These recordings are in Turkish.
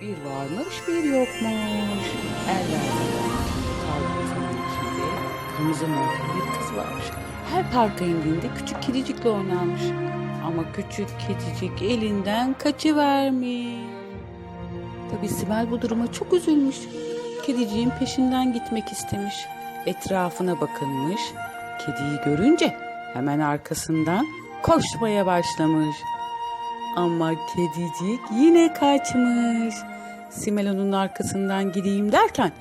Bir varmış bir yokmuş. Ellerde tarlasının içinde kırmızı montlu bir kız varmış. Her parka indiğinde küçük kedicikle oynarmış. Ama küçük kedicik elinden kaçıvermiş. Tabii Sibel bu duruma çok üzülmüş. Kediciğin peşinden gitmek istemiş. Etrafına bakınmış. Kediyi görünce hemen arkasından koşmaya başlamış. Ama kedicik yine kaçmış. Simel onun arkasından gideyim derken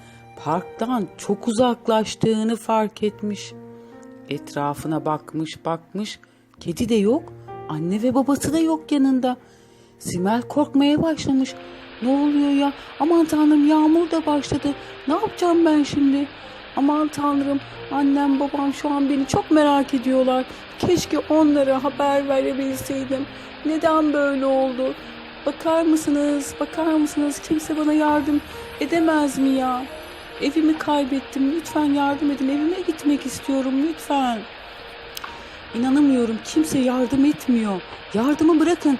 parktan çok uzaklaştığını fark etmiş. Etrafına bakmış bakmış. Kedi de yok. Anne ve babası da yok yanında. Simel korkmaya başlamış. Ne oluyor ya? Aman tanrım yağmur da başladı. Ne yapacağım ben şimdi? Aman tanrım annem babam şu an beni çok merak ediyorlar. Keşke onlara haber verebilseydim. Neden böyle oldu? Bakar mısınız? Bakar mısınız? Kimse bana yardım edemez mi ya? Evimi kaybettim. Lütfen yardım edin. Evime gitmek istiyorum lütfen. İnanamıyorum. Kimse yardım etmiyor. Yardımı bırakın.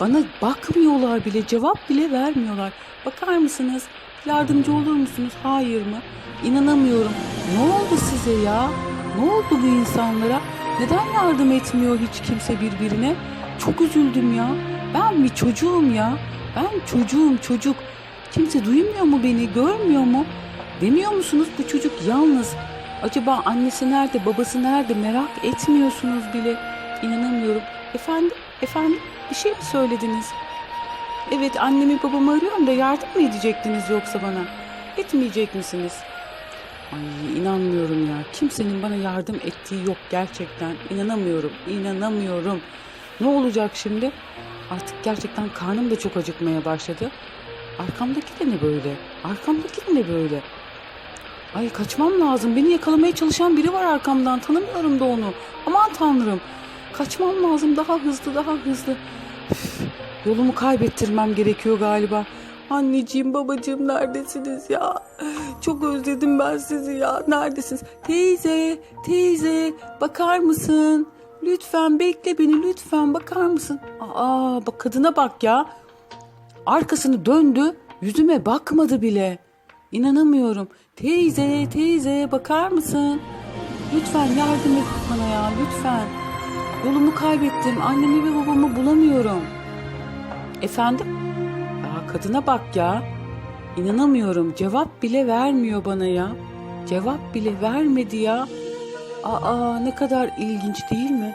Bana bakmıyorlar bile, cevap bile vermiyorlar. Bakar mısınız? Yardımcı olur musunuz? Hayır mı? İnanamıyorum. Ne oldu size ya? Ne oldu bu insanlara? Neden yardım etmiyor hiç kimse birbirine? Çok üzüldüm ya. Ben bir çocuğum ya. Ben çocuğum çocuk. Kimse duymuyor mu beni, görmüyor mu? Demiyor musunuz bu çocuk yalnız? Acaba annesi nerede, babası nerede merak etmiyorsunuz bile. İnanamıyorum. Efendim, efendim bir şey mi söylediniz? Evet annemi babamı arıyorum da yardım mı edecektiniz yoksa bana? Etmeyecek misiniz? Ay inanmıyorum ya. Kimsenin bana yardım ettiği yok gerçekten. İnanamıyorum, inanamıyorum. Ne olacak şimdi? Artık gerçekten karnım da çok acıkmaya başladı. Arkamdaki de ne böyle? Arkamdaki de ne böyle? Ay kaçmam lazım. Beni yakalamaya çalışan biri var arkamdan. Tanımıyorum da onu. Aman tanrım. Kaçmam lazım. Daha hızlı, daha hızlı. Üf, yolumu kaybettirmem gerekiyor galiba. Anneciğim, babacığım neredesiniz ya? Çok özledim ben sizi ya. Neredesiniz? Teyze, teyze bakar mısın? Lütfen bekle beni lütfen bakar mısın? Aa bak kadına bak ya. Arkasını döndü, yüzüme bakmadı bile. İnanamıyorum. Teyze, teyze bakar mısın? Lütfen yardım et bana ya, lütfen. Yolumu kaybettim. Annemi ve babamı bulamıyorum. Efendim? Ya kadına bak ya. İnanamıyorum. Cevap bile vermiyor bana ya. Cevap bile vermedi ya. Aa ne kadar ilginç değil mi?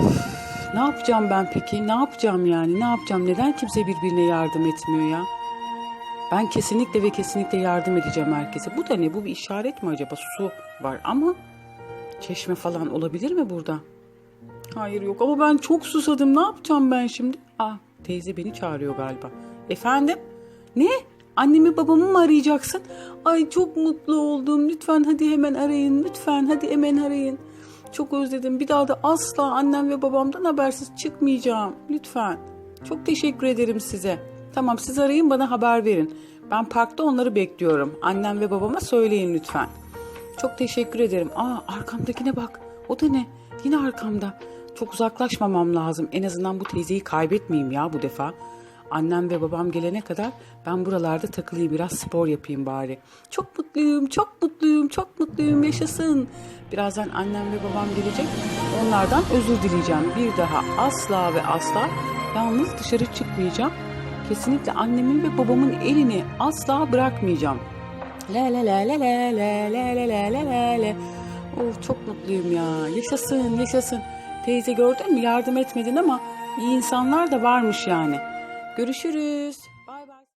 Üf, ne yapacağım ben peki? Ne yapacağım yani? Ne yapacağım? Neden kimse birbirine yardım etmiyor ya? Ben kesinlikle ve kesinlikle yardım edeceğim herkese. Bu da ne? Bu bir işaret mi acaba? Su var ama çeşme falan olabilir mi burada? Hayır yok ama ben çok susadım. Ne yapacağım ben şimdi? Ah teyze beni çağırıyor galiba. Efendim? Ne? Annemi babamı mı arayacaksın? Ay çok mutlu oldum. Lütfen hadi hemen arayın. Lütfen hadi hemen arayın. Çok özledim. Bir daha da asla annem ve babamdan habersiz çıkmayacağım. Lütfen. Çok teşekkür ederim size. Tamam siz arayın bana haber verin. Ben parkta onları bekliyorum. Annem ve babama söyleyin lütfen. Çok teşekkür ederim. Aa arkamdakine bak. O da ne? Yine arkamda. Çok uzaklaşmamam lazım. En azından bu teyzeyi kaybetmeyeyim ya bu defa. Annem ve babam gelene kadar ben buralarda takılayım biraz spor yapayım bari. Çok mutluyum, çok mutluyum, çok mutluyum yaşasın. Birazdan annem ve babam gelecek. Onlardan özür dileyeceğim. Bir daha asla ve asla yalnız dışarı çıkmayacağım. Kesinlikle annemin ve babamın elini asla bırakmayacağım. La la la la la la la la la la la. Oh çok mutluyum ya. Yaşasın yaşasın. Teyze gördün mü yardım etmedin ama iyi insanlar da varmış yani. Görüşürüz.